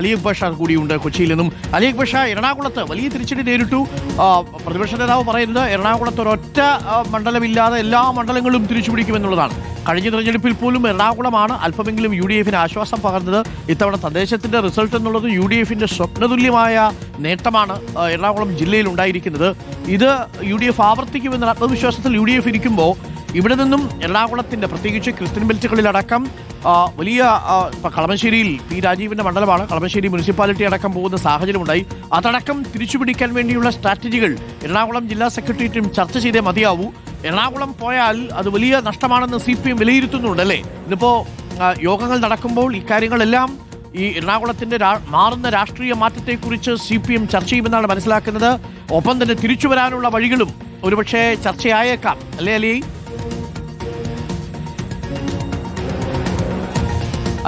അലിയക് ബഷ കൂടിയുണ്ട് കൊച്ചിയിൽ നിന്നും. അലിയക് ബഷ എറണാകുളത്ത് വലിയ തിരിച്ചടി നേരിട്ടു. പ്രതിപക്ഷ നേതാവ് പറയുന്നത് എറണാകുളത്ത് ഒരൊറ്റ മണ്ഡലമില്ലാതെ എല്ലാ മണ്ഡലങ്ങളും തിരിച്ചുപിടിക്കുമെന്നുള്ളതാണ്. കഴിഞ്ഞ തെരഞ്ഞെടുപ്പിൽ പോലും എറണാകുളമാണ് അല്പമെങ്കിലും യു ഡി എഫിന് ആശ്വാസം പകർന്നത്. ഇത്തവണ തദ്ദേശത്തിന്റെ റിസൾട്ട് എന്നുള്ളത് യു ഡി എഫിന്റെ സ്വപ്നതുല്യമായ നേട്ടമാണ് എറണാകുളം ജില്ലയിൽ ഉണ്ടായിരിക്കുന്നത്. ഇത് യു ഡി എഫ് ആവർത്തിക്കുമെന്ന ആത്മവിശ്വാസത്തിൽ യു ഡി എഫ് ഇരിക്കുമ്പോൾ ഇവിടെ നിന്നും എറണാകുളത്തിന്റെ പ്രത്യേകിച്ച് ക്രിസ്ത്യൻ ബെൽറ്റുകളിലടക്കം വലിയ കളമശ്ശേരിയിൽ പി രാജീവിന്റെ മണ്ഡലമാണ്. കളമശ്ശേരി മുനിസിപ്പാലിറ്റി അടക്കം പോകുന്ന സാഹചര്യമുണ്ടായി. അതടക്കം തിരിച്ചുപിടിക്കാൻ വേണ്ടിയുള്ള സ്ട്രാറ്റജികൾ എറണാകുളം ജില്ലാ സെക്രട്ടേറിയറ്റും ചർച്ച ചെയ്തേ മതിയാവൂ. എറണാകുളം പോയാൽ അത് വലിയ നഷ്ടമാണെന്ന് സി പി എം വിലയിരുത്തുന്നുണ്ട് അല്ലേ? ഇതിപ്പോ യോഗങ്ങൾ നടക്കുമ്പോൾ ഇക്കാര്യങ്ങളെല്ലാം ഈ എറണാകുളത്തിന്റെ മാറുന്ന രാഷ്ട്രീയ മാറ്റത്തെക്കുറിച്ച് സി പി എം ചർച്ച ചെയ്യുമെന്നാണ് മനസ്സിലാക്കുന്നത്. ഒപ്പം തന്നെ തിരിച്ചു വരാനുള്ള വഴികളും ഒരുപക്ഷെ ചർച്ചയായേക്കാം. അല്ലേ അലി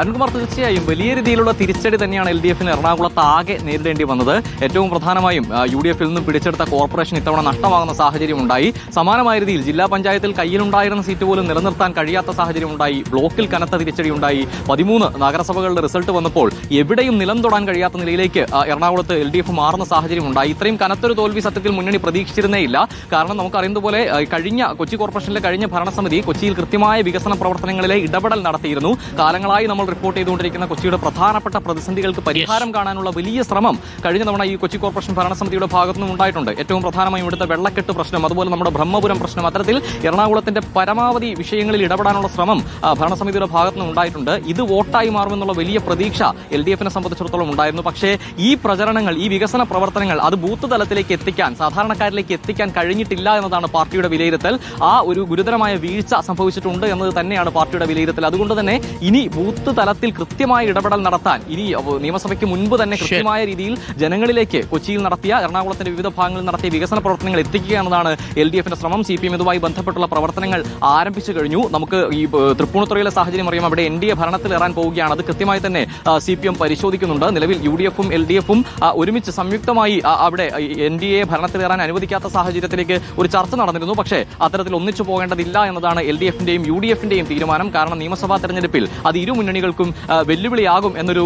അരുൺകുമാർ തീർച്ചയായും വലിയ രീതിയിലുള്ള തിരിച്ചടി തന്നെയാണ് എൽ ഡി എഫിന് എറണാകുളത്ത് ആകെ നേരിടേണ്ടി വന്നത്. ഏറ്റവും പ്രധാനമായും യു ഡി എഫിൽ നിന്നും പിടിച്ചെടുത്ത കോർപ്പറേഷൻ ഇത്തവണ നഷ്ടമാകുന്ന സാഹചര്യം ഉണ്ടായി. സമാനമായ രീതിയിൽ ജില്ലാ പഞ്ചായത്തിൽ കയ്യിലുണ്ടായിരുന്ന സീറ്റ് പോലും നിലനിർത്താൻ കഴിയാത്ത സാഹചര്യം ഉണ്ടായി. ബ്ലോക്കിൽ കനത്ത തിരിച്ചടി ഉണ്ടായി. പതിമൂന്ന് നഗരസഭകളുടെ റിസൾട്ട് വന്നപ്പോൾ എവിടെയും നിലം തൊടാൻ കഴിയാത്ത നിലയിലേക്ക് എറണാകുളത്ത് എൽ ഡി എഫ് മാറുന്ന സാഹചര്യം ഉണ്ടായി. ഇത്രയും കനത്തൊരു തോൽവി സത്യത്തിൽ മുന്നണി പ്രതീക്ഷിച്ചിരുന്നേയില്ല. കാരണം നമുക്കറിയുന്നത് പോലെ കഴിഞ്ഞ കൊച്ചി കോർപ്പറേഷനിലെ കഴിഞ്ഞ ഭരണസമിതി കൊച്ചിയിൽ കൃത്യമായ വികസന പ്രവർത്തനങ്ങളിലെ ഇടപെടൽ നടത്തിയിരുന്നു. കാലങ്ങളായി നമ്മൾ റിപ്പോർട്ട് ചെയ്തുകൊണ്ടിരിക്കുന്ന കൊച്ചിയുടെ പ്രധാനപ്പെട്ട പ്രതിസന്ധികൾക്ക് പരിഹാരം കാണാനുള്ള വലിയ ശ്രമം കഴിഞ്ഞ തവണ ഈ കൊച്ചി കോർപ്പറേഷൻ ഭരണസമിതിയുടെ ഭാഗത്തു നിന്നും ഉണ്ടായിട്ടുണ്ട്. ഏറ്റവും പ്രധാനമായും ഇവിടുത്തെ വെള്ളക്കെട്ട് പ്രശ്നം അതുപോലെ നമ്മുടെ ബ്രഹ്മപുരം പ്രശ്നം. അത്തരത്തിൽ എറണാകുളത്തിന്റെ പരമാവധി വിഷയങ്ങളിൽ ഇടപെടാനുള്ള ശ്രമം ഭരണസമിതിയുടെ ഭാഗത്തു നിന്ന് ഉണ്ടായിട്ടുണ്ട്. ഇത് വോട്ടായി മാറുമെന്നുള്ള വലിയ പ്രതീക്ഷ എൽ ഡി എഫിനെ സംബന്ധിച്ചിടത്തോളം ഉണ്ടായിരുന്നു. പക്ഷേ ഈ പ്രചരണങ്ങൾ ഈ വികസന പ്രവർത്തനങ്ങൾ അത് ബൂത്ത് തലത്തിലേക്ക് എത്തിക്കാൻ സാധാരണക്കാരിലേക്ക് എത്തിക്കാൻ കഴിഞ്ഞിട്ടില്ല എന്നതാണ് പാർട്ടിയുടെ വിലയിരുത്തൽ. ആ ഒരു ഗുരുതരമായ വീഴ്ച സംഭവിച്ചിട്ടുണ്ട് എന്നത് തന്നെയാണ് പാർട്ടിയുടെ വിലയിരുത്തൽ. അതുകൊണ്ട് തന്നെ ഇനി ബൂത്ത് തലത്തിൽ കൃത്യമായ ഇടപെടൽ നടത്താൻ ഇനി നിയമസഭയ്ക്ക് മുൻപ് തന്നെ കൃത്യമായ രീതിയിൽ ജനങ്ങളിലേക്ക് കൊച്ചിയിൽ നടത്തിയ എറണാകുളത്തിന്റെ വിവിധ ഭാഗങ്ങളിൽ നടത്തിയ വികസന പ്രവർത്തനങ്ങൾ എത്തിക്കുക എന്നതാണ് എൽ ഡി എഫിന്റെ ശ്രമം. സി പി എം ഇതുമായി ബന്ധപ്പെട്ടുള്ള പ്രവർത്തനങ്ങൾ ആരംഭിച്ചു കഴിഞ്ഞു. നമുക്ക് ഈ തൃപ്പൂണിത്തുറയിലെ സാഹചര്യം അറിയാം. അവിടെ എൻ ഡി എ ഭരണത്തിലേറാൻ പോവുകയാണ്. അത് കൃത്യമായി തന്നെ സി പി എം പരിശോധിക്കുന്നുണ്ട്. നിലവിൽ യു ഡി എഫും എൽ ഡി എഫും ഒരുമിച്ച് സംയുക്തമായി അവിടെ എൻ ഡി എ ഭരണത്തിലേറാൻ അനുവദിക്കാത്ത സാഹചര്യത്തിലേക്ക് ഒരു ചർച്ച നടന്നിരുന്നു. പക്ഷേ അത്തരത്തിൽ ഒന്നിച്ചു പോകേണ്ടതില്ല എന്നതാണ് എൽ ഡി എഫിന്റെയും യു ഡി എഫിന്റെയും തീരുമാനം. കാരണം നിയമസഭാ തെരഞ്ഞെടുപ്പിൽ അത് ഇരു മുന്നണികൾക്കും വെല്ലുവിളിയാകും എന്നൊരു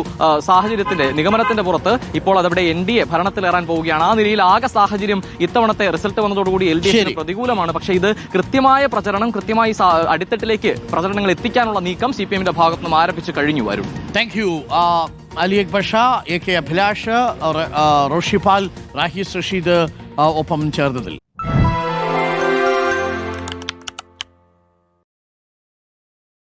സാഹചര്യത്തിന്റെ നിഗമനത്തിന്റെ പുറത്ത് ഇപ്പോൾ അതവിടെ എൻ ഡി എ ഭരണത്തിലേറാൻ പോവുകയാണ്. ആ നിലയിൽ ആകെ സാഹചര്യം ഇത്തവണത്തെ റിസൾട്ട് വന്നതോടുകൂടി എൽ ഡി എഫിന് പ്രതികൂലമാണ്. പക്ഷേ ഇത് കൃത്യമായ പ്രചരണം കൃത്യമായി അടിത്തട്ടിലേക്ക് പ്രചരണങ്ങൾ എത്തിക്കാനുള്ള നീക്കം സി പി എമ്മിന്റെ ഭാഗത്തു നിന്നും ആരംഭിച്ചു കഴിഞ്ഞു വരും thank you Ali Akbar Shah A K Abhilash Roshipal Rahis Rasheed ഒപ്പം ചേർന്നതിൽ.